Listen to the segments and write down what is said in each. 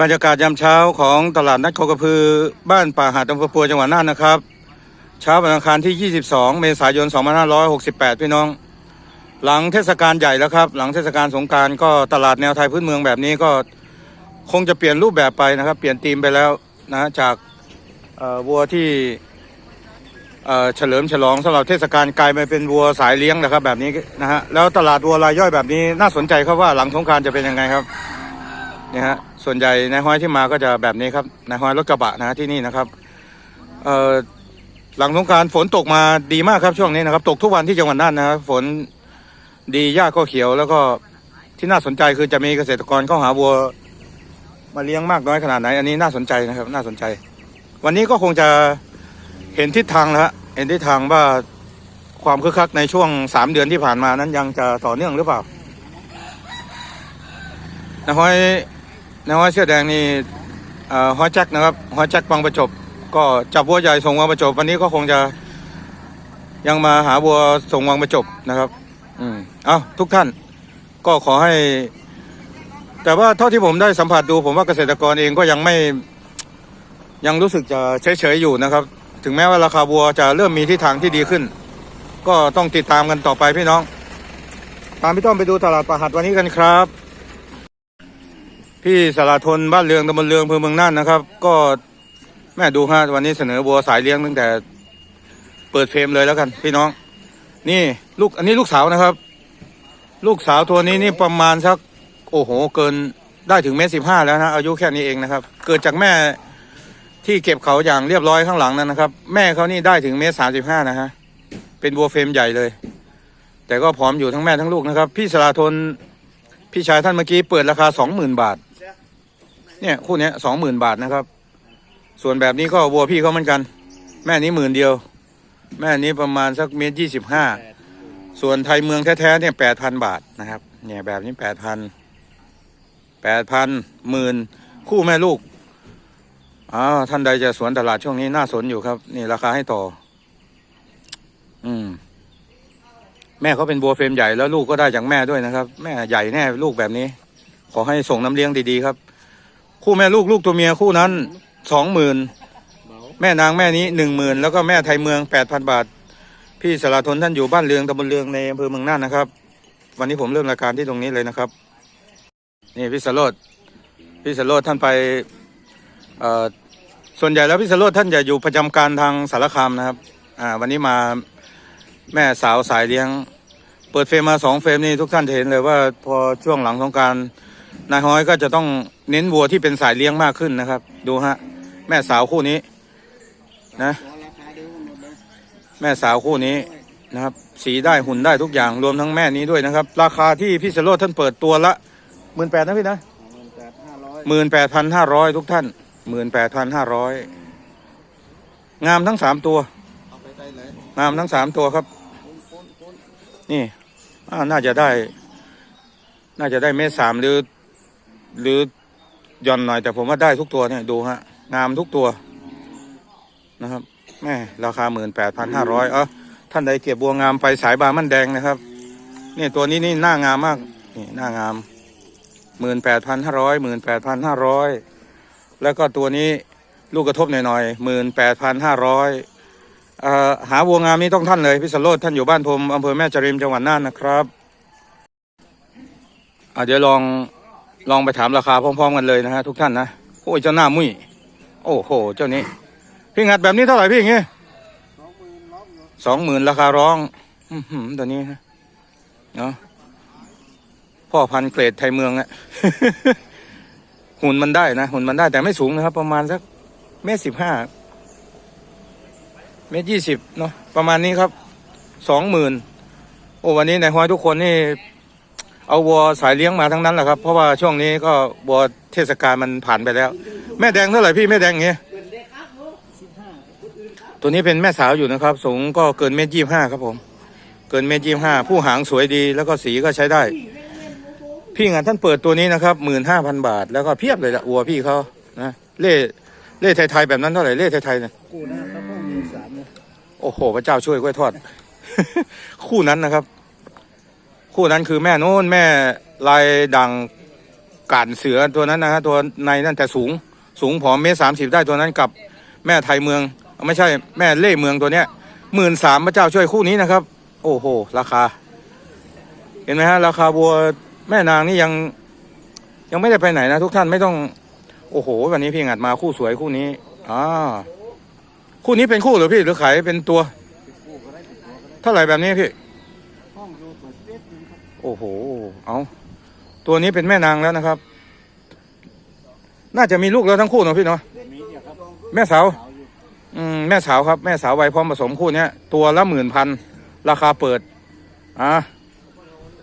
บรรยากาศยามเช้าของตลาดนัดโคกระพือบ้านป่าหาดอำเภอปัวจังหวัดน่านนะครับ เช้าวันอังคารที่ 22 เมษายน 2568 พี่น้อง หลังเทศกาลใหญ่แล้วครับ หลังเทศกาลสงการก็ตลาดแนวไทยพื้นเมืองแบบนี้ก็คงจะเปลี่ยนรูปแบบไปนะครับ เปลี่ยนธีมไปแล้วนะจากวัวที่เฉลิมฉลองสำหรับเทศกาลกลายมาเป็นวัวสายเลี้ยงนะครับแบบนี้นะฮะแล้วตลาดวัวรายย่อยแบบนี้น่าสนใจครับว่าหลังสงการจะเป็นยังไงครับเนี่ยฮะ ส่วนใหญ่นายห้อยที่มาก็จะแบบนี้ครับนายห้อยรถกระบะนะที่นี่นะครับเอ่อหลังสงการฝนตกมาดีมากครับช่วงนี้นะครับ ตกทุกวันที่จังหวัดน่านนะครับฝนดีหญ้าก็เขียว แล้วก็ที่น่าสนใจคือจะมีเกษตรกรเข้าหาวัว มาเลี้ยงมากน้อยขนาดไหน อันนี้น่าสนใจนะครับ น่าสนใจ วันนี้ก็คงจะเห็นทิศทางแล้วฮะเห็นทิศทางว่าความคึกคักในช่วงสามเดือนที่ผ่านมานั้นยังจะต่อเนื่องหรือเปล่านายห้อย นายห้อยเสื้อแดงนี่เอ่อห้อยแจ็คนะครับห้อยแจ็คบางประจบ ก็จับวัวใหญ่ส่งวังประจบ วันนี้ก็คงจะยังมาหาวัวส่งวังประจบนะครับ อืมเอาทุกท่านก็ขอให้ แต่ว่าเท่าที่ผมได้สัมผัสดูผมว่าเกษตรกรเองก็ยังไม่ยังรู้สึกจะเฉยๆอยู่นะครับ ถึงแม้ว่าราคาวัวจะเริ่มมีทิศทางที่ดีขึ้น ก็ต้องติดตามกันต่อไปพี่น้อง ตามพี่ต้อมไปดูตลาดประหัดวันนี้กันครับ พี่สารทนบ้านเรืองตำบลเรืองอำเภอเมืองน่านนะครับ ก็แม่ดูฮะวันนี้เสนอบัวสายเลี้ยงตั้งแต่เปิดเฟรมเลยแล้วกัน พี่น้อง นี่ลูกอันนี้ลูกสาวนะครับ ลูกสาวตัวนี้นี่ประมาณสักโอ้โหเกินได้ถึงเมตรสิบห้าแล้วนะอายุแค่นี้เองนะครับ เกิดจากแม่ที่เก็บเขาอย่างเรียบร้อยข้างหลังนั่นนะครับ แม่เขานี่ได้ถึงเมตรสามสิบห้านะฮะเป็นบัวเฟรมใหญ่เลย แต่ก็พร้อมอยู่ทั้งแม่ทั้งลูกนะครับ พี่สารทนพี่ชายท่านเมื่อกี้เปิดราคาสองหมื่นบาท เนี่ยคู่นี้สองหมื่นบาทนะครับ ส่วนแบบนี้ก็วัวพี่เขาเหมือนกัน แม่นี้หมื่นเดียว แม่นี้ประมาณสักเมตรยี่สิบห้าส่วนไทยเมืองแท้ๆเนี่ยแปดพันบาทนะครับ เนี่ยแบบนี้แปดพันแปดพันหมื่นคู่แม่ลูกอ้าวท่านใดจะสวนตลาดช่วงนี้น่าสนอยู่ครับ นี่ราคาให้ต่อ อืม แม่เขาเป็นบัวเฟรมใหญ่แล้วลูกก็ได้จากแม่ด้วยนะครับ แม่ใหญ่แน่ลูกแบบนี้ ขอให้ส่งน้ำเลี้ยงดีๆครับ คู่แม่ลูกลูกตัวเมียคู่นั้นสองหมื่นแม่นางแม่นี้หนึ่งหมื่นแล้วก็แม่ไทยเมืองแปดพันบาท พี่สารทนท่านอยู่บ้านเรืองตำบลเรืองในอำเภอเมืองน่านนะครับ วันนี้ผมเริ่มรายการที่ตรงนี้เลยนะครับ นี่พี่สโรดพี่สโรดท่านไปเออส่วนใหญ่แล้วพี่สโรดท่านจะอยู่ประจำการทางสารคามนะครับอ่าวันนี้มาแม่สาวสายเลี้ยง เปิดเฟรมมาสองเฟรมนี่ทุกท่านจะเห็นเลยว่าพอช่วงหลังของการ นายฮ้อยก็จะต้องเน้นวัวที่เป็นสายเลี้ยงมากขึ้นนะครับ ดูฮะ แม่สาวคู่นี้ นะ แม่สาวคู่นี้นะครับ สีได้หุ่นได้ทุกอย่างรวมทั้งแม่นี้ด้วยนะครับ ราคาที่พี่สโรดท่านเปิดตัวละหมื่นแปดนะพี่นะหมื่นแปดพันห้าร้อยทุกท่านหมื่นแปดพันห้าร้อยงามทั้งสามตัวงามทั้งสามตัวครับ นี่น่าจะได้ น่าจะได้เมตรสามหรือ หรือหย่อนหน่อยแต่ผมว่าได้ทุกตัวเนี่ยดูฮะ งามทุกตัวนะครับแม่ราคาหมื่นแปดพันห้าร้อยเออท่านใดเก็บบัวงามไปสายบามันแดงนะครับนี่ตัวนี้นี่หน้างามมากนี่หน้างามหมื่นแปดพันห้าร้อยหมื่นแปดพันห้าร้อยแล้วก็ตัวนี้ลูกกระทบหน่อยๆหมื่นแปดพันห้าร้อยเออหาบัวงามนี้ต้องท่านเลยพิสโรธท่านอยู่บ้านผมอำเภอแม่จริมจังหวัดน่านนะครับอะเดี๋ยวลอง ลองไปถามราคาพร้อมๆกันเลยนะฮะทุกท่านนะโอ้ยเจ้าหน้ามุ้ยโอ้โหเจ้านี้พี่งัดแบบนี้เท่าไหร่พี่อย่างงี้สองหมื่นราคาร้องอื้อหือตัวนี้ฮะเนาะพ่อพันเกรดไทยเมืองอะหุ่นมันได้นะหุ่นมันได้แต่ไม่สูงนะครับ ประมาณสักเมตรสิบห้าเมตรยี่สิบเนาะประมาณนี้ครับสองหมื่นโอ้วันนี้ในห้อยทุกคนนี่ เอาวัวสายเลี้ยงมาทั้งนั้นแหละครับ เพราะว่าช่วงนี้ก็วัวเทศกาลมันผ่านไปแล้ว แม่แดงเท่าไหร่พี่แม่แดงอย่างงี้ตัวนี้เป็นแม่สาวอยู่นะครับ สูงก็เกินเมตรยี่ห้าครับผม เกินเมตรยี่ห้าผู้หางสวยดีแล้วก็สีก็ใช้ได้ พี่งานท่านเปิดตัวนี้นะครับหมื่นห้าพันบาท แล้วก็เพียบเลยละวัวพี่เขานะเล่เล่ไทยๆแบบนั้นเท่าไหร่เล่ไทยๆเนี่ยกูนะครับห้องมีสามเนี่ยโอ้โห พระเจ้าช่วยกล้วยทอด คู่นั้นนะครับ คู่นั้นคือแม่โน้นแม่ลายดังการเสือตัวนั้นนะฮะตัวในนั่นแต่สูงสูงผอมเมตรสามสิบได้ตัวนั้นกับแม่ไทยเมือง ไม่ใช่แม่เล่เมืองตัวเนี้ยหมื่นสามพระเจ้าช่วยคู่นี้นะครับ โอ้โห ราคา เห็นไหมฮะราคาวัวแม่นางนี่ยังยังไม่ได้ไปไหนนะทุกท่านไม่ต้อง โอ้โห วันนี้พี่งัดมาคู่สวยคู่นี้อ่าคู่นี้เป็นคู่หรือพี่หรือขายเป็นตัว เท่าไหร่แบบนี้พี่ ห้องดูเปิดเฟซดูครับ โอ้โห เอาตัวนี้เป็นแม่นางแล้วนะครับ น่าจะมีลูกแล้วทั้งคู่เนาะพี่เนาะแม่สาวอืมแม่สาวครับ แม่สาววัยพร้อมผสมคู่เนี้ยตัวละหมื่นพันราคาเปิดอ่า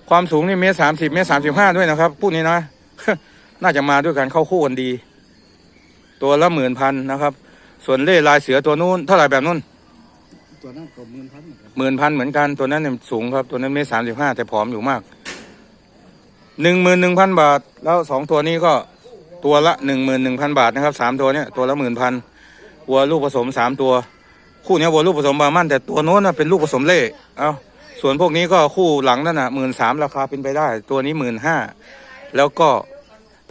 ความสูงนี่เมตรสามสิบเมตรสามสิบห้าด้วยนะครับคู่นี้นะน่าจะมาด้วยกันเข้าคู่กันดี ตัวละหมื่นพันนะครับ ส่วนเล่ลายเสือตัวนู้นเท่าไหร่แบบนู้นตัวนั้นก็หมื่นพัน หมื่นพันเหมือนกันตัวนั้นเนี่ยสูงครับตัวนั้นเมตรสามสิบห้าแต่ผอมอยู่มากหนึ่งหมื่นหนึ่งพันบาท แล้วสองตัวนี้ก็ตัวละหนึ่งหมื่นหนึ่งพันบาทนะครับสามตัวเนี้ยตัวละหมื่นพันวัวลูกผสมสามตัว คู่เนี้ยวัวลูกผสมบามันแต่ตัวโน้นนะเป็นลูกผสมเล่เอาส่วนพวกนี้ก็คู่หลังนั่นน่ะหมื่นสามราคาเป็นไปได้ ตัวนี้หมื่นห้าแล้วก็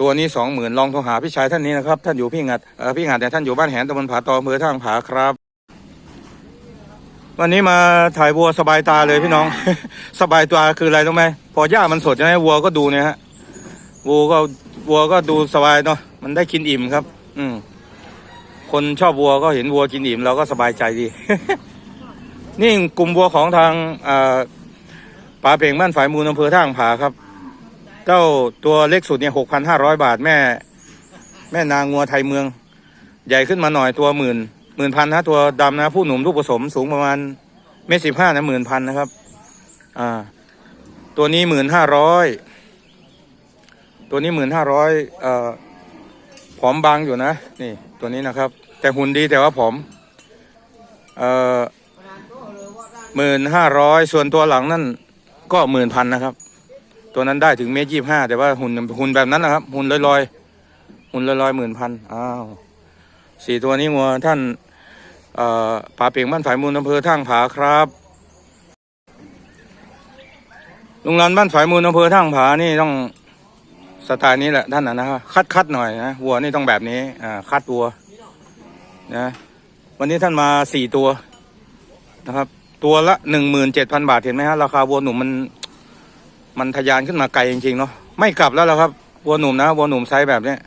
ตัวนี้สองหมื่นลองโทรหาพี่ชายท่านนี้นะครับ ท่านอยู่พี่งัดพี่งัดแต่ท่านอยู่บ้านแหนตำบลผาตออำเภอท่างผาครับ วันนี้มาถ่ายวัวสบายตาเลยพี่น้อง สบายตาคืออะไรรู้ไหมพอหญ้ามันสดใช่ไหมวัวก็ดูเนี่ยฮะวัวก็วัวก็ดูสบายเนาะมันได้กินอิ่มครับ อืมคนชอบวัวก็เห็นวัวกินอิ่มเราก็สบายใจดี นี่กลุ่มวัวของทางอ่าป่าเป่งบ้านฝ่ายมูลอำเภอท่างผาครับ เจ้าตัวเล็กสุดเนี่ยหกพันห้าร้อยบาทแม่ แม่นางงัวไทยเมือง ใหญ่ขึ้นมาหน่อยตัวหมื่น มื่นพันนะตัวดำนะผู้หนุ่มลูกผสมสูงประมาณเมตรสิบห้านะหมื่นพันนะครับ อ่า ตัวนี้หมื่นห้าร้อยตัวนี้หมื่นห้าร้อยเอ่อผอมบางอยู่นะ นี่ตัวนี้นะครับ แต่หุ่นดีแต่ว่าผอมเอ่อหมื่นห้าร้อยส่วนตัวหลังนั่นก็หมื่นพันนะครับ ตัวนั้นได้ถึงเมตรยี่ห้าแต่ว่าหุ่นหุ่นแบบนั้นนะครับ หุ่นลอยลอยๆหุ่นลอยลอยหมื่นพันอ้าวสี่ตัวนี้งัวท่าน ผาเปียงบ้านฝ่ายมูลอำเภอท่างผาครับลุงรันบ้านฝ่ายมูลอำเภอท่างผานี่ต้องสไตล์นี้แหละท่านนะนะครับคัดคัดหน่อยนะวัวนี่ต้องแบบนี้อ่าคัดวัวนะวันนี้ท่านมาสี่ตัวนะครับ ตัวละหนึ่งหมื่นเจ็ดพันบาทเห็นไหมฮะราคาวัวหนุ่มมัน มันทะยานขึ้นมาไกลจริงๆเนาะไม่กลับแล้วละครับวัวหนุ่มนะวัวหนุ่มไซส์แบบเนี้ย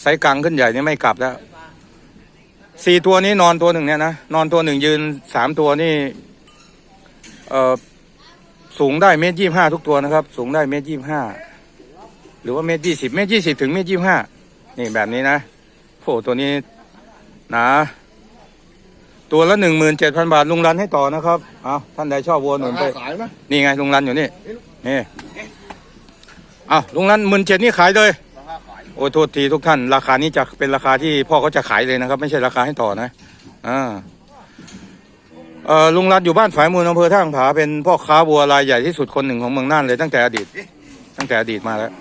ไซส์กลางขึ้นใหญ่นี่ไม่กลับแล้ว สี่ตัวนี้นอนตัวหนึ่งเนี่ยนะนอนตัวหนึ่งยืนสามตัวนี่เอ่อสูงได้เมตรยี่ห้าทุกตัวนะครับ สูงได้เมตรยี่ห้าหรือว่าเมตรยี่สิบเมตรยี่สิบถึงเมตรยี่ห้านี่แบบนี้นะโอ้ตัวนี้หนาตัวละหนึ่งหมื่นเจ็ดพันบาทลุงรันให้ต่อนะครับเอาท่านใดชอบวัวหนุนไปขายไหมนี่ไงลุงรันอยู่นี่นี่เอาลุงรันหมื่นเจ็ดนี่ขายเลยราคาขาย โอ้ยโทษทีทุกท่าน ราคานี้จะเป็นราคาที่พ่อเขาจะขายเลยนะครับ ไม่ใช่ราคาให้ต่อนะอ่าเอ่อลุงรัฐอยู่บ้านฝายมูลอำเภอท่างผาเป็นพ่อค้าวัวรายใหญ่ที่สุดคนหนึ่งของเมืองน่านเลยตั้งแต่อดีต ตั้งแต่อดีตมาแล้ว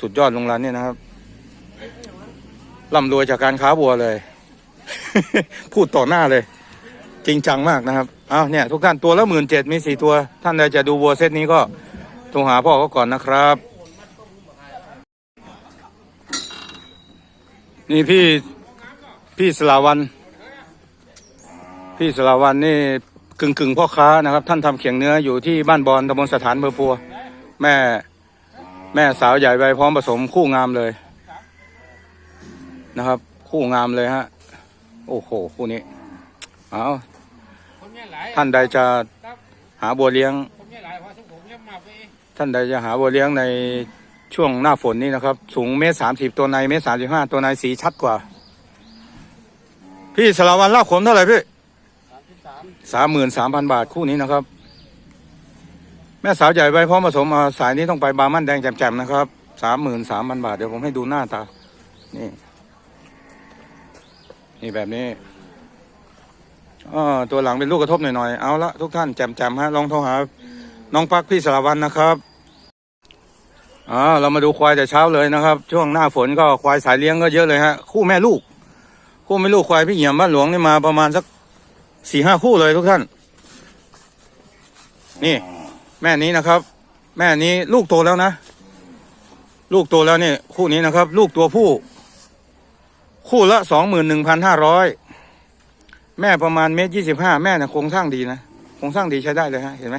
สุดยอดลุงรัฐเนี่ยนะครับร่ำรวยจากการค้าวัวเลย พูดต่อหน้าเลย จริงจังมากนะครับอ้าวเนี่ยทุกท่านตัวละหมื่นเจ็ดมีสี่ตัว ท่านใดจะดูวัวเซตนี้ก็โทรหาพ่อเขาก่อนนะครับ นี่พี่พี่สลาวันพี่สลาวันนี่กึ่งกึ่งพ่อค้านะครับ ท่านทำเขียงเนื้ออยู่ที่บ้านบอลตำบลสถานเบอร์ปัว แม่ แม่สาวใหญ่ใบพร้อมผสมคู่งามเลยนะครับ คู่งามเลยฮะ โอ้โห คู่นี้เอาท่านใดจะหาบัวเลี้ยง ท่านใดจะหาบัวเลี้ยงใน ช่วงหน้าฝนนี่นะครับ สูงเมตรสามสิบตัวในเมตรสามสิบห้าตัวในสีชัดกว่า พี่สลาวันลาบขมเท่าไหร่พี่สามสิบสามสามหมื่นสามพันบาทคู่นี้นะครับ แม่สาวใหญ่ใบพร้อมผสมอ่าสายนี้ต้องไปบาร์มันแดงแจ่มๆนะครับสามหมื่นสามพันบาท เดี๋ยวผมให้ดูหน้าตา นี่ นี่แบบนี้อ่าตัวหลังเป็นลูกกระทบหน่อยๆ เอาละทุกท่านแจ่มๆฮะลองโทรหาน้องปักพี่สลาวันนะครับ อ่าเรามาดูควายแต่เช้าเลยนะครับ ช่วงหน้าฝนก็ควายสายเลี้ยงก็เยอะเลยฮะคู่แม่ลูก คู่แม่ลูกควายพี่เหี่ยมบ้านหลวงนี่มาประมาณสักสี่ห้าคู่เลยทุกท่าน นี่ แม่นี้นะครับ แม่นี้ลูกโตแล้วนะ ลูกโตแล้วนี่คู่นี้นะครับ ลูกตัวผู้ คู่ละสองหมื่นหนึ่งพันห้าร้อยแม่ประมาณเมตรยี่สิบห้าแม่นะโครงสร้างดีนะโครงสร้างดีใช้ได้เลยฮะเห็นไหม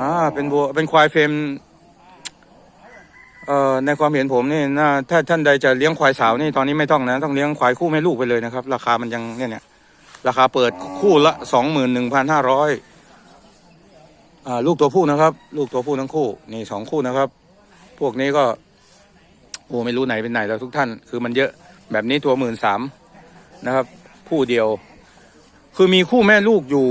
อ่าเป็นวัวเป็นควายเฟรม เอ่อในความเห็นผมนี่น่าถ้าท่านใดจะเลี้ยงควายสาวนี่ตอนนี้ไม่ต้องนะ ต้องเลี้ยงควายคู่แม่ลูกไปเลยนะครับ ราคามันยังเนี่ยเนี่ยราคาเปิดคู่ละสองหมื่นหนึ่งพันห้าร้อยอ่าลูกตัวผู้นะครับ ลูกตัวผู้ทั้งคู่นี่สองคู่นะครับ พวกนี้ก็โอ้ไม่รู้ไหนเป็นไหนแล้วทุกท่าน คือมันเยอะแบบนี้ตัวหมื่นสามนะครับคู่เดียว คือมีคู่แม่ลูกอยู่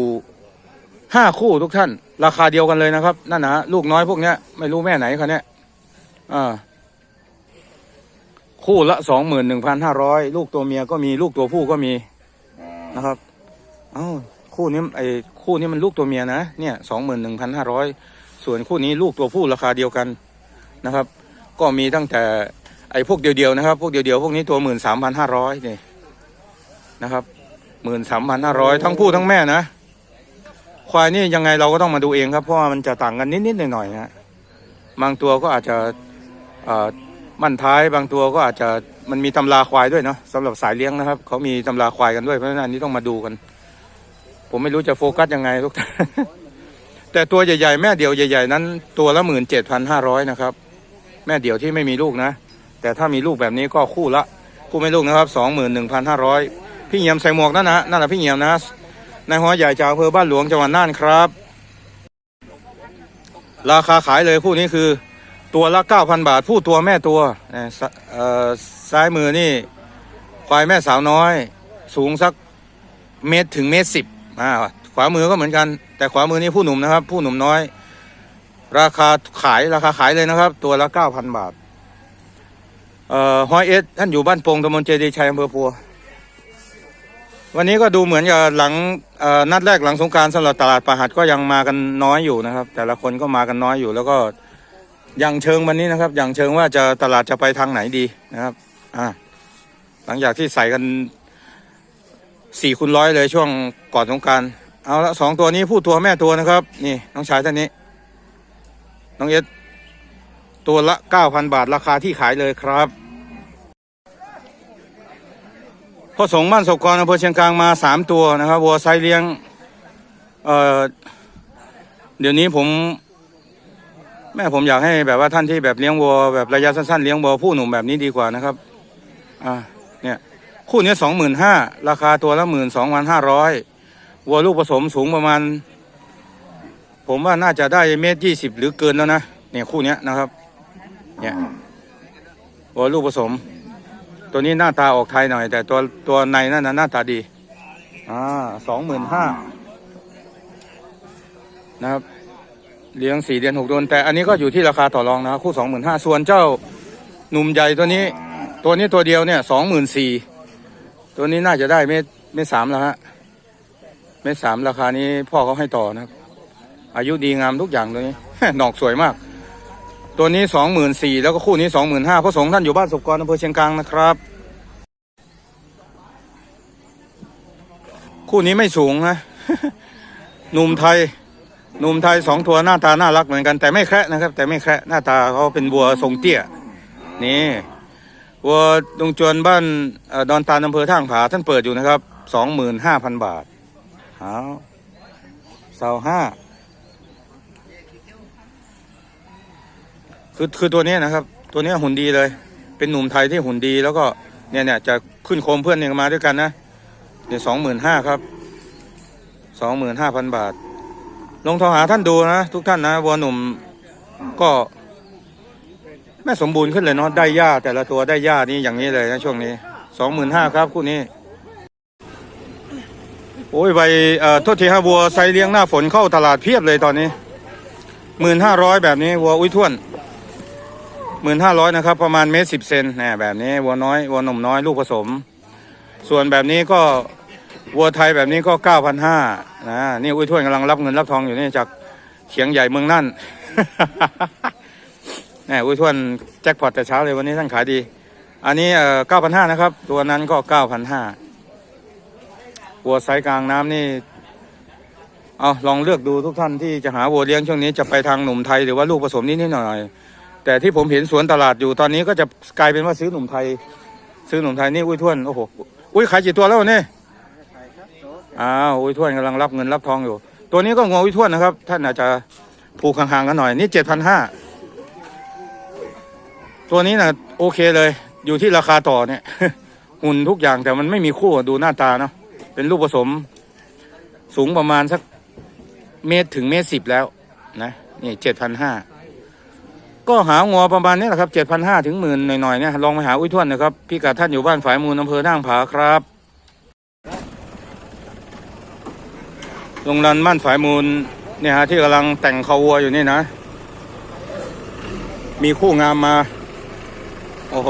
ห้าคู่ทุกท่าน ราคาเดียวกันเลยนะครับนั่นนะลูกน้อยพวกเนี้ยไม่รู้แม่ไหนเขาเนี้ย อ่าคู่ละสองหมื่นหนึ่งพันห้าร้อยลูกตัวเมียก็มีลูกตัวผู้ก็มีนะครับ เอ้าคู่นี้ไอ้คู่นี้มันลูกตัวเมียนะเนี่ยสองหมื่นหนึ่งพันห้าร้อยส่วนคู่นี้ลูกตัวผู้ราคาเดียวกันนะครับ ก็มีตั้งแต่ไอ้พวกเดียวๆนะครับ พวกเดียวๆพวกนี้ตัวหมื่นสามพันห้าร้อยนี่นะครับหมื่นสามพันห้าร้อยทั้งผู้ทั้งแม่นะ ควายนี่ยังไงเราก็ต้องมาดูเองครับเพราะว่ามันจะต่างกันนิดๆหน่อยๆนะบางตัวก็อาจจะ เอ่อบั้นท้ายบางตัวก็อาจจะมันมีตำราควายด้วยเนาะสำหรับสายเลี้ยงนะครับเขามีตำราควายกันด้วยเพราะฉะนั้นอันนี้ต้องมาดูกัน ผมไม่รู้จะโฟกัสยังไงทุกท่านแต่ตัวใหญ่ๆ แม่เดี่ยวใหญ่ ๆ นั้น ตัวละหมื่นเจ็ดพันห้าร้อยนะครับ แม่เดี่ยวที่ไม่มีลูกนะ แต่ถ้ามีลูกแบบนี้ก็คู่ละ คู่ไม่ลูกนะครับสองหมื่นหนึ่งพันห้าร้อยพี่เหี่ยมใส่หมวกนั่นนะนั่นแหละพี่เหี่ยมนะนายหัวใหญ่จากอำเภอบ้านหลวงจังหวัดน่านครับ ราคาขายเลยคู่นี้คือ ตัวละ 9,000 บาท ผู้ตัวแม่ตัวเอ่อซเอ่อซ้ายมือนี่ควายแม่สาวน้อย สูงสักเมตรถึงเมตรสิบอ่าขวามือก็เหมือนกัน แต่ขวามือนี่ผู้หนุ่มนะครับ ผู้หนุ่มน้อย ราคาขายราคาขายเลยนะครับ ตัวละ9,000 บาทเอ่อฮอยเอสท่านอยู่บ้านโป่งตำบลเจดีชัยอำเภอปัว วันนี้ก็ดูเหมือนกับหลังนัดแรกหลังสงการสำหรับตลาดประหัดก็ยังมากันน้อยอยู่นะครับ แต่ละคนก็มากันน้อยอยู่แล้วก็ อย่างเชิงวันนี้นะครับ อย่างเชิงว่าจะตลาดจะไปทางไหนดีนะครับ อ่า หลังจากที่ใส่กันสี่คูณร้อยเลยช่วงก่อนสงกรารเอาละสองตัวนี้ผู้ตัวแม่ตัวนะครับ นี่น้องชายท่านนี้ น้องเอสตัวละเก้าพันบาทราคาที่ขายเลยครับพ่อสงฆ์บ้านศกกรอำเภอเชียงกลางมาสามตัวนะครับวัวไซเลี้ยงเอ่อเดี๋ยวนี้ผม แม่ผมอยากให้แบบว่าท่านที่แบบเลี้ยงวัวแบบระยะสั้นๆเลี้ยงวัวผู้หนุ่มแบบนี้ดีกว่านะครับ อ่า เนี่ยคู่นี้สองหมื่นห้าราคาตัวละหมื่นสองพันห้าร้อยวัวลูกผสมสูงประมาณ ผมว่าน่าจะได้เมตรยี่สิบหรือเกินแล้วนะเนี่ยคู่เนี้ยนะครับ เนี่ยวัวลูกผสม ตัวนี้หน้าตาออกไทยหน่อย แต่ตัวตัวในนั่นนะหน้าตาดี อ่าสองหมื่นห้านะครับ เลี้ยงสี่เดือนหกเดือนแต่อันนี้ก็อยู่ที่ราคาต่อรองนะครับคู่สองหมื่นห้าส่วนเจ้าหนุ่มใหญ่ตัวนี้ ตัวนี้ตัวเดียวเนี่ยสองหมื่นสี่ตัวนี้น่าจะได้เมตรเมตรสามแล้วฮะเมตรสามราคานี้พ่อเขาให้ต่อนะครับ อายุดีงามทุกอย่างตัวนี้ดอกสวยมาก ตัวนี้สองหมื่นสี่แล้วก็คู่นี้สองหมื่นห้าพระสงฆ์ท่านอยู่บ้านศพกรอำเภอเชียงกลางนะครับ คู่นี้ไม่สูงนะหนุ่มไทย หนุ่มไทยสองตัวหน้าตาน่ารักเหมือนกันแต่ไม่แคระนะครับ แต่ไม่แคระหน้าตาเขาเป็นบัวทรงเตี้ยนี่วัวดงจวนบ้านอดอนตาลอำเภอท่างผาท่านเปิดอยู่นะครับสองหมื่นห้าพันบาทเอาเสาห้าคือคือตัวนี้นะครับ ตัวนี้หุ่นดีเลย เป็นหนุ่มไทยที่หุ่นดีแล้วก็เนี่ยเนี่ยจะขึ้นโคมเพื่อนเนี่ยมาด้วยกันนะเดี๋ยวสองหมื่นห้าครับสองหมื่นห้าพันบาท ลงโทรหาท่านดูนะทุกท่านนะวัวหนุ่มก็แม่สมบูรณ์ขึ้นเลยเนาะได้หญ้าแต่ละตัวได้หญ้านี่อย่างนี้เลยนะช่วงนี้สองหมื่นห้าครับคู่นี้ โอ้ยใบเอ่อโทษทีฮะวัวไซเลี้ยงหน้าฝนเข้าตลาดเพียบเลยตอนนี้หมื่นห้าร้อยแบบนี้วัวอุ้ยท้วนหมื่นห้าร้อยนะครับประมาณเมตรสิบเซนแหน่แบบนี้วัวน้อยวัวหนุ่มน้อยลูกผสม ส่วนแบบนี้ก็ วัวไทยแบบนี้ก็เก้าพันห้านะนี่อุ้ยท้วนกำลังรับเงินรับทองอยู่นี่จากเขียงใหญ่เมืองนั่นแหน่อุ้ยท้วนแจ็คพอตแต่เช้าเลยวันนี้ท่านขายดี อันนี้เอ่อเก้าพันห้านะครับ ตัวนั้นก็เก้าพันห้าวัวไซส์กลางน้ำนี่เอาลองเลือกดูทุกท่านที่จะหาวัวเลี้ยงช่วงนี้จะไปทางหนุ่มไทยหรือว่าลูกผสมนิดนิดหน่อย แต่ที่ผมเห็นสวนตลาดอยู่ตอนนี้ก็จะกลายเป็นว่าซื้อหนุ่มไทย ซื้อหนุ่มไทยนี่อุ้ยทวนโอ้โหอุ้ยขายกี่ตัวแล้วเนี่ย อ้าวอุ้ยทวนกำลังรับเงินรับทองอยู่ ตัวนี้ก็งออุ้ยทวนนะครับ ท่านอาจจะผูกห่างๆกันหน่อย นี่เจ็ดพันห้าตัวนี้นะโอเคเลย อยู่ที่ราคาต่อเนี่ย หุ่นทุกอย่างแต่มันไม่มีคู่ดูหน้าตาเนาะเป็นลูกผสม สูงประมาณสักเมตรถึงเมตรสิบแล้วนะนี่เจ็ดพันห้าก็หางัวประมาณนี้แหละครับเจ็ดพันห้าถึงหมื่นหน่อยๆเนี่ยลองไปหาอุ้ยทวนนะครับพี่กัดท่านอยู่บ้านฝายมูลอำเภอน่างผาครับ โรงรันบ้านฝายมูลเนี่ยฮะที่กำลังแต่งเขาวัวอยู่นี่นะ มีคู่งามมา โอ้โห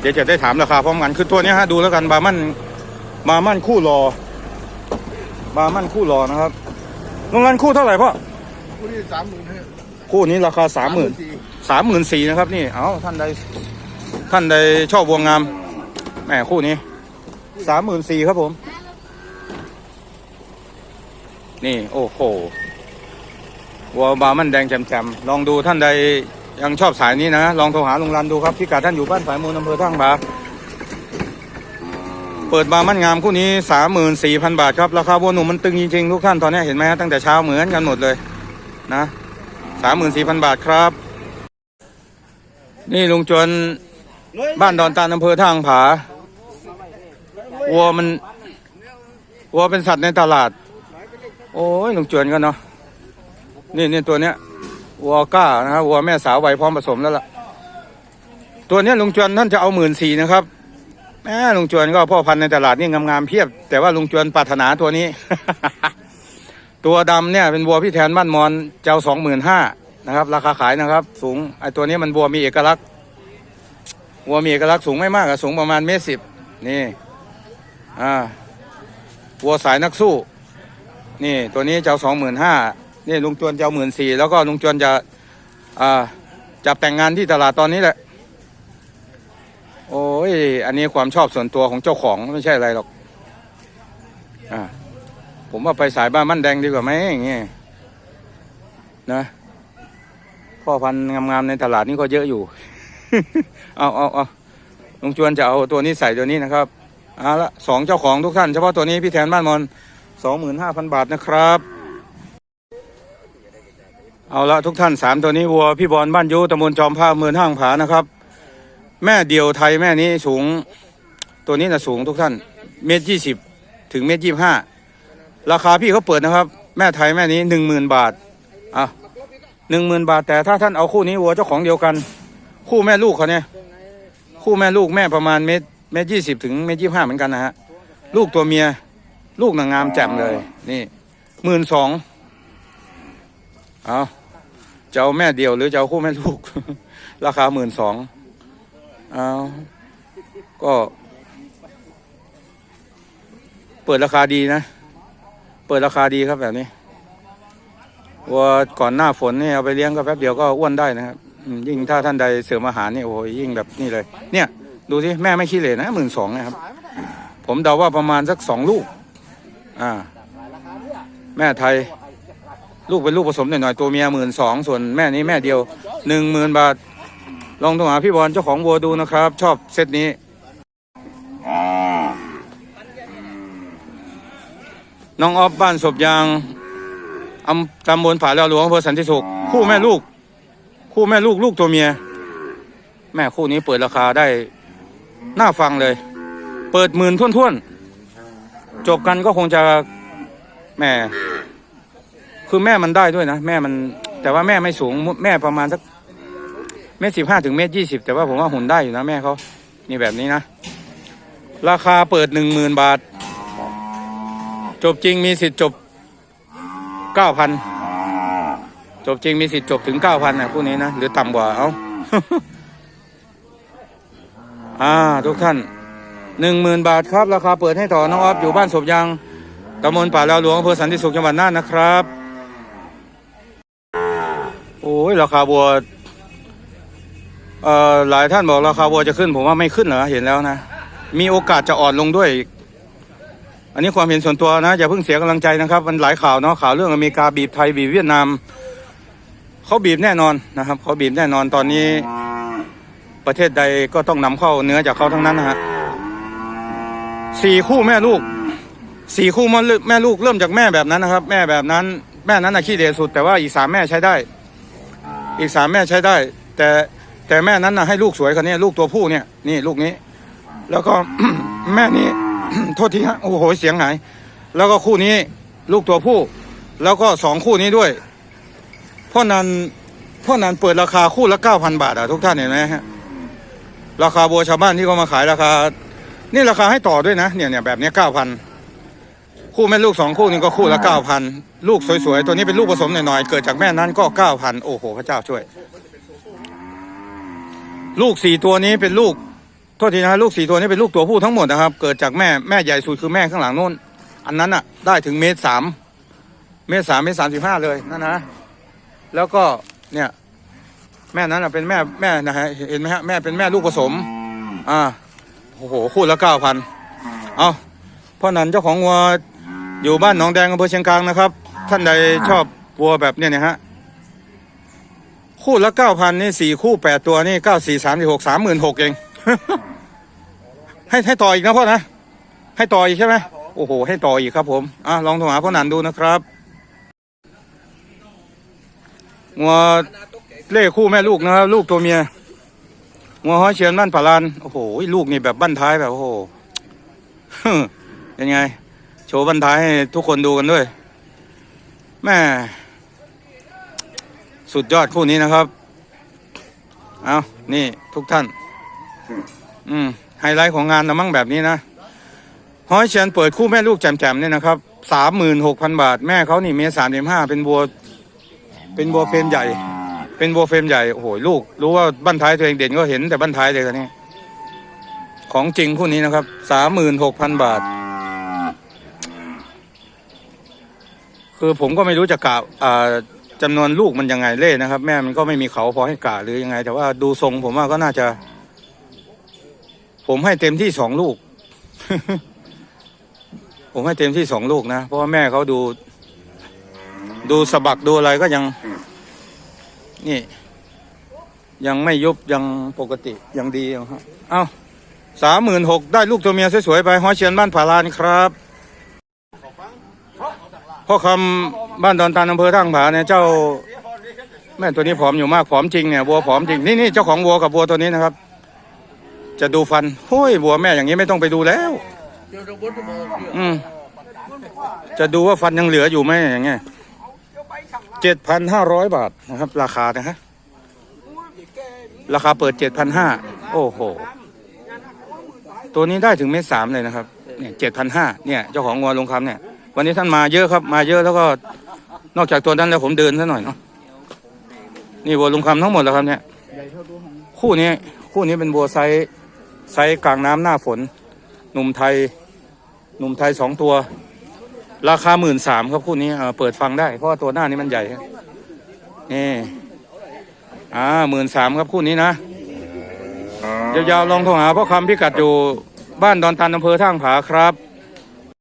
เดี๋ยวจะได้ถามราคาพร้อมกันคือตัวเนี้ยฮะดูแล้วกันบาร์มันบาร์มันคู่รอบาร์มันคู่รอนะครับโรงงานคู่เท่าไหร่พ่อคู่ที่สามหมื่นห้าคู่นี้ราคาสามหมื่นสามหมื่นสี่นะครับ นี่เอาท่านใดท่านใดชอบวงงามแหมคู่นี้สามหมื่นสี่ครับผม นี่โอ้โหวัวบามันแดงแจ่มๆลองดูท่านใดยังชอบสายนี้นะ ลองโทรหาลุงรันดูครับพิกัดท่านอยู่บ้านฝายมูลอำเภอท่างบาเปิดบามันงามคู่นี้สามหมื่นสี่พันบาทครับราคาวัวหนุ่มมันตึงจริงๆทุกท่านตอนนี้เห็นไหมฮะตั้งแต่เช้าเหมือนกันหมดเลยนะสามหมื่นสี่พันบาทครับ นี่ลุงจวนบ้านดอนตาลอำเภอท่างผาวัวมันวัวเป็นสัตว์ในตลาด โอ้ยลุงจวนกันเนาะนี่นี่ตัวเนี้ยวัวก้านะครับวัวแม่สาววัยพร้อมผสมแล้วล่ะ ตัวเนี้ยลุงจวนท่านจะเอาหมื่นสี่นะครับแม่ลุงจวนก็พ่อพันธุ์ในตลาดนี่งามๆเพียบ แต่ว่าลุงจวนปรารถนาตัวนี้ ตัวดำเนี่ยเป็นวัวพี่แทนบ้านมอนเจ้าสองหมื่นห้านะครับ ราคาขายนะครับ สูงไอตัวนี้มันวัวมีเอกลักษณ์วัวมีเอกลักษณ์สูงไม่มากอะสูงประมาณเมตรสิบนี่อ่าวัวสายนักสู้ นี่ตัวนี้เจ้าสองหมื่นห้านี่ลุงจวนเจ้าหมื่นสี่แล้วก็ลุงจวนจะอ่าจะแต่งงานที่ตลาดตอนนี้แหละ โอ้ยอันนี้ความชอบส่วนตัวของเจ้าของไม่ใช่อะไรหรอกอ่าผมว่าไปสายบ้านมั่นแดงดีกว่าไหมอย่างเงี้ยนะพ่อพันธุ์งามๆในตลาดนี่ก็เยอะอยู่ เอาเอาเอาลุงจวนจะเอาตัวนี้ใส่ตัวนี้นะครับเอาละสองเจ้าของทุกท่านเฉพาะตัวนี้พี่แทนบ้านมอน สองหมื่นห้าพันบาทนะครับ เอาละทุกท่านสามตัวนี้วัวพี่บอลบ้านยูตำบลจอมผ้าเมืองห้างผานะครับ แม่เดียวไทยแม่นี้สูง ตัวนี้นะสูงทุกท่านเมตรยี่สิบถึงเมตรยี่ห้าราคาพี่เขาเปิดนะครับ แม่ไทยแม่นี้หนึ่งหมื่นบาทอะหนึ่งหมื่นบาท แต่ถ้าท่านเอาคู่นี้วัวเจ้าของเดียวกัน คู่แม่ลูกเขาเนี่ยคู่แม่ลูกแม่ประมาณเมตรเมตรยี่สิบถึงเมตรยี่ห้าเหมือนกันนะฮะลูกตัวเมีย ลูกนางงามแจ่มเลย นี่หมื่นสองเอาจะเอาแม่เดียวหรือจะเอาคู่แม่ลูก ราคาหมื่นสองเอาก็ เปิดราคาดีนะ เปิดราคาดีครับแบบนี้วัวก่อนหน้าฝนนี่เอาไปเลี้ยงก็แป๊บเดียวก็อ้วนได้นะครับอืมยิ่งถ้าท่านใดเสริมอาหารนี่โอ้ยยิ่งแบบนี่เลย เนี่ย ดูสิแม่ไม่ขี้เหร่นะหมื่นสองนะครับ ผมเดาว่าประมาณสักสองลูก อ่า แม่ไทย ลูกเป็นลูกผสมหน่อยๆตัวเมียหมื่นสองส่วนแม่นี้แม่เดียวหนึ่งหมื่นบาท ลองโทรหาพี่บอลเจ้าของวัวดูนะครับ ชอบเซตนี้น้องออฟบ้านศพยางอำตำบลผาแล้วหลวงอำเภอสันติสุขคู่แม่ลูก คู่แม่ลูกลูกตัวเมีย แม่คู่นี้เปิดราคาได้ น่าฟังเลย เปิดหมื่นท่วนๆ จบกันก็คงจะแม่ คือแม่มันได้ด้วยนะ แม่มัน แต่ว่าแม่ไม่สูงแม่ประมาณสักเมตรสิบห้าถึงเมตรยี่สิบแต่ว่าผมว่าหุ่นได้อยู่นะแม่เขานี่แบบนี้นะ ราคาเปิดหนึ่งหมื่นบาท จบจริงมีสิทธิ์จบเก้าพันจบจริงมีสิทธิ์จบถึงเก้าพันนะพวกนี้นะ หรือต่ำกว่าเอาอ่าทุกท่าน หนึ่งหมื่นบาทครับ ราคาเปิดให้ต่อน้องออฟอยู่บ้านศพยางตำบลป่าล้วหลวงอำเภอสันติสุขจังหวัดน่านนะครับ โอ้ยราคาบัวเอ่อหลายท่านบอกราคาบัวจะขึ้น ผมว่าไม่ขึ้นเหรอเห็นแล้วนะ มีโอกาสจะอ่อนลงด้วย อันนี้ความเห็นส่วนตัวนะอย่าเพิ่งเสียกำลังใจนะครับ มันหลายข่าวเนาะข่าวเรื่องอเมริกาบีบไทยบีบเวียดนามเขาบีบแน่นอนนะครับเขาบีบแน่นอนตอนนี้ ประเทศใดก็ต้องนำเข้าเนื้อจากเขาทั้งนั้นนะฮะ สี่คู่แม่ลูกสี่คู่แม่ลูกแม่ลูกเริ่มจากแม่แบบนั้นนะครับ แม่แบบนั้น แม่นั้นนะขี้เหร่สุด แต่ว่าอีกสามแม่ใช้ได้ อีกสามแม่ใช้ได้ แต่แต่แม่นั้นนะให้ลูกสวยคนนี้ลูกตัวผู้เนี่ยนี่ลูกนี้ แล้วก็แม่นี้ โทษทีฮะโอ้โหเสียงหาย แล้วก็คู่นี้ลูกตัวผู้ แล้วก็สองคู่นี้ด้วยพ่อนันพ่อนันเปิดราคาคู่ละเก้าพันบาทอะทุกท่านเห็นไหมฮะราคาบัวชาวบ้านที่เขามาขายราคา นี่ราคาให้ต่อด้วยนะเนี่ยเนี่ยแบบเนี้เก้าพันคู่แม่ลูกสองคู่นี่ก็คู่ละเก้าพันลูกสวยๆ ตัวนี้เป็นลูกผสมหน่อยๆ เกิดจากแม่นั้นก็เก้าพันโอ้โห พระเจ้าช่วย ลูกสี่ตัวนี้เป็นลูกโทษทีนะฮะลูกสี่ตัวนี้เป็นลูกตัวผู้ทั้งหมดนะครับ เกิดจากแม่แม่ใหญ่สุดคือแม่ข้างหลังโน้น อันนั้นอะ ได้ถึงเมตรสามเมตรสามเมตรสามสิบห้าเลยนั่นนะแล้วก็เนี่ย แม่นั้นอะเป็นแม่แม่นะฮะเห็นไหมฮะแม่เป็นแม่ลูกผสม อ่า โอ้โหคู่ละเก้าพันเอาพ่อนันเจ้าของวัวอยู่บ้านหนองแดงอำเภอเชียงกลางนะครับ ท่านใดชอบวัวแบบเนี้ยเนี่ยฮะคู่ละเก้าพันนี่สี่คู่แปดตัวนี่เก้าสี่สามสี่หกสามหมื่นหกเอง ให้ให้ต่ออีกนะพ่อนะ ให้ต่ออีกใช่ไหมโอ้โห ให้ต่ออีกครับผมอะลองโทรหาพ่อนันดูนะครับงัวเล่คู่แม่ลูกนะครับ ลูกตัวเมีย งัวห้อยเชียนบ้านผาลานโอ้โหลูกนี่แบบบ้านท้ายแบบโอ้โหเป็นไง โชว์บ้านท้ายให้ทุกคนดูกันด้วยแม่สุดยอดคู่นี้นะครับเอานี่ทุกท่าน อืมไฮไลท์ของงานนะมั่งแบบนี้นะฮ้อยเชียนเปิดคู่แม่ลูกแจ่มๆเนี่ยนะครับสามหมื่นหกพันบาท แม่เขานี่เมตรสามสิบห้าเป็นบัว เป็นบัวเฟรมใหญ่ เป็นบัวเฟรมใหญ่โอ้โหลูก รู้ว่าบ้านท้ายตัวเองเด่นก็เห็นแต่บ้านท้ายเลยกันนี่ของจริงคู่นี้นะครับสามหมื่นหกพันบาท คือผมก็ไม่รู้จะกะอ่าจำนวนลูกมันยังไงเล่นะครับ แม่มันก็ไม่มีเขาพอให้กะหรือยังไง แต่ว่าดูทรงผมว่าก็น่าจะ ผมให้เต็มที่สองลูก ผมให้เต็มที่สองลูกนะ เพราะว่าแม่เขาดู ดูสะบักดูอะไรก็ยัง นี่ ยังไม่ยุบยังปกติยังดีอยู่ครับเอาสามหมื่นหกได้ลูกตัวเมียสวยๆไปฮอเชียนบ้านผาลานครับพ่อคำบ้านดอนตาลอำเภอท่างผาเนี่ยเจ้า แม่ตัวนี้ผอมอยู่มากผอมจริงเนี่ยวัวผอมจริงนี่นี่เจ้าของวัวกับวัวตัวนี้นะครับ จะดูฟันโอ้ยวัวแม่อย่างนี้ไม่ต้องไปดูแล้ว อืมจะดูว่าฟันยังเหลืออยู่ไหมอย่างเงี้ย เจ็ดพันห้าร้อยบาทนะครับ ราคานะฮะราคาเปิดเจ็ดพันห้าโอ้โห ตัวนี้ได้ถึงเมตรสามเลยนะครับเนี่ยเจ็ดพันห้าเนี่ยเจ้าของวัวลงคำเนี่ย วันนี้ท่านมาเยอะครับ มาเยอะแล้วก็นอกจากตัวนั้นแล้วผมเดินซะหน่อยเนาะนี่วัวลงคำทั้งหมดแล้วครับเนี่ยคู่นี้คู่นี้เป็นวัวไซส์ไซส์กลางน้ำหน้าฝน หนุ่มไทย หนุ่มไทยสองตัว ราคาหมื่นสามครับคู่นี้เอ่อเปิดฟังได้เพราะว่าตัวหน้านี้มันใหญ่นี่อ่าหมื่นสามครับคู่นี้นะยาวๆลองโทรหาพ่อคำพิกัดอยู่บ้านดอนตันอำเภอท่างผาครับ